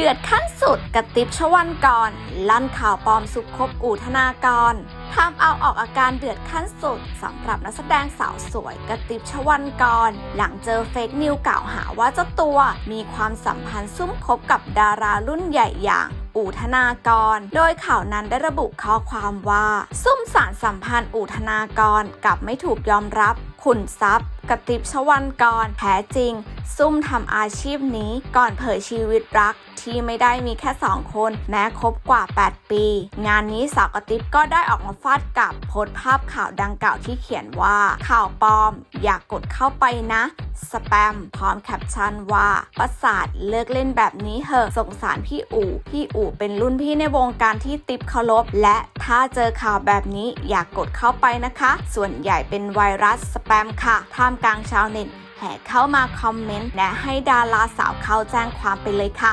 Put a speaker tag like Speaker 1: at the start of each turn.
Speaker 1: ดือดขั้นสุดกระติบชวันกร ลั่นข่าวปลอมสุขคบอู่ธนากรทำเอาออกอาการเดือดขั้นสุดสำหรับนักแสดงสาวสวยกระติบชวันกร หลังเจอเฟกนิวกล่าวหาว่าเจ้าตัวมีความสัมพันธ์ซุ่มคบกับดารารุ่นใหญ่อย่างอู่ธนากร โดยข่าวนั้นได้ระบุข้อความว่า ซุ่มสารสัมพันธ์อู่ธนากรกับไม่ถูกยอมรับ ขุนทรัพย์กระติบชวันกรแท้จริง ซุ่มทำอาชีพนี้ก่อนเผยชีวิตรักที่ไม่ได้มีแค่ 2 คน แม้คบกว่า 8 ปี งานนี้สาวกติบก็ได้ออกมาฟาดกลับโพสภาพข่าวดังกล่าวที่เขียนว่า ข่าวปลอม อยากกดเข้าไปนะ สแปม พร้อมแคปชั่นว่า ประสาทเลิกเล่นแบบนี้เหอะสงสารพี่อู่ พี่อู่เป็นรุ่นพี่ในวงการที่ติบเคารพ และถ้าเจอข่าวแบบนี้อยากกดเข้าไปนะคะ ส่วนใหญ่เป็นไวรัสสแปมค่ะ ท่ามกลางชาวเน็ตแห่เข้ามาคอมเมนต์ และให้ดาราสาวเข้าแจ้งความไปเลยค่ะ